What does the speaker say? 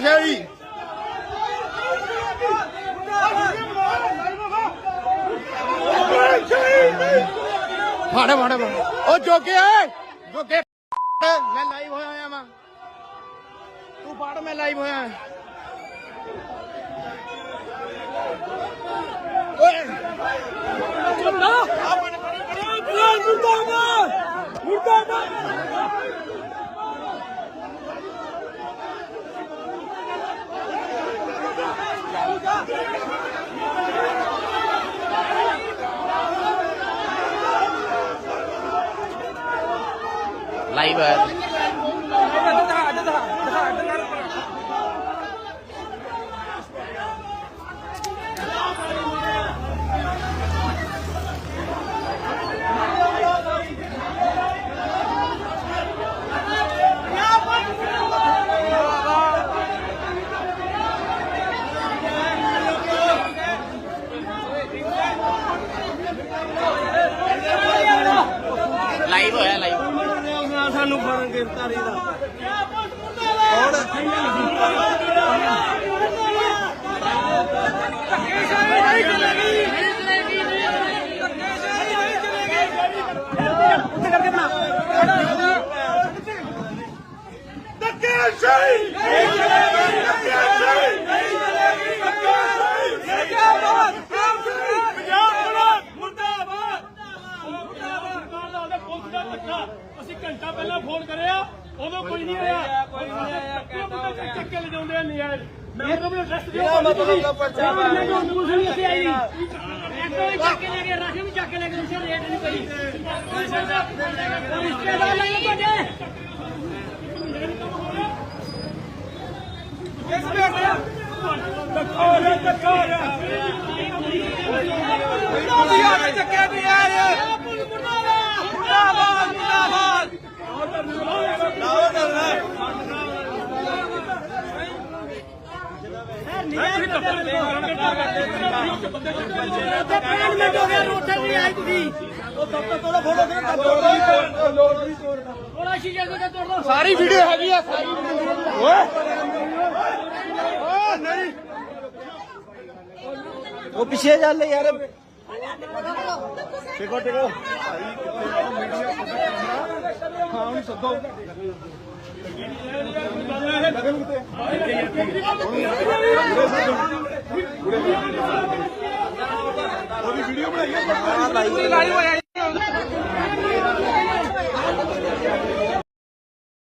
ਸ਼ਾਹੀ। ਫੜ ਫੜ ਫੜ। ਉਹ ਜੋਗੇ ਜੋਗੇ ਮੈਂ ਲਾਈਵ ਹੋਇਆ ਹੋਇਆ ਵਾਂ। ਤੂੰ ਫੜ ਮੈਂ ਲਾਈਵ ਹੋਇਆ। ਓਏ। ਲਾਈਵ ਹੈ ਲਾਈਵ ਹੋਇਆ ਸਾਨੂੰ ਫੜਨ ਗ੍ਰਿਫਤਾਰੀ ਦਾ ਅਸੀਂ ਘੰਟਾ ਪਹਿਲਾਂ ਫੋਨ ਕਰਿਆ ਉਦੋਂ ਕੋਈ ਨਹੀਂ ਆਇਆ। ਕੋਈ ਨਹੀਂ ਆਇਆ ਚੱਕ ਕੇ ਲੈ ਜਾਂਦੇ ਆ ਨਜਾਇਜ਼। ਮੈਂ ਤਾਂ ਵੀ ਅਰੈਸਟ ਦਿਓ ਮਤਲਬ ਦਾ ਪਰਚਾ ਪੁਲਿਸ ਨਹੀਂ ਅਸੀਂ ਆਈ। ਇੱਕ ਵਾਰੀ ਚੱਕ ਕੇ ਲੈ ਗਏ ਰਾਸ਼ਨ ਵੀ ਚੱਕ ਕੇ ਲੈ ਗਏ ਉਸੇ ਰੇਟ ਨਹੀਂ ਪਈ ਰਿਸ਼ਤੇਦਾਰ ਲੈ ਲਓ ਤੁਹਾਡੇ। ਮਿੰਟ ਹੋ ਗਿਆ ਰੋਟੇ ਨਹੀਂ ਆਈ ਤੁਸੀਂ ਥੋੜਾ ਸ਼ੀਸ਼ੇ ਦੇ ਤੋੜ ਦੋ ਸਾਰੀ ਵੀਡੀਓ ਹੈਗੀ ਆ। ਸਾਰੀ ਓਏ ਓ ਨਹੀਂ। ਉਹ ਪਿੱਛੇ ਚੱਲ ਯਾਰ। ਟਿਕੋ ਟਿਕੋ ਖਾਣ ਸੱਦੋ। ਉਹਦੀ ਵੀਡੀਓ ਬਣਾਈ ਆ।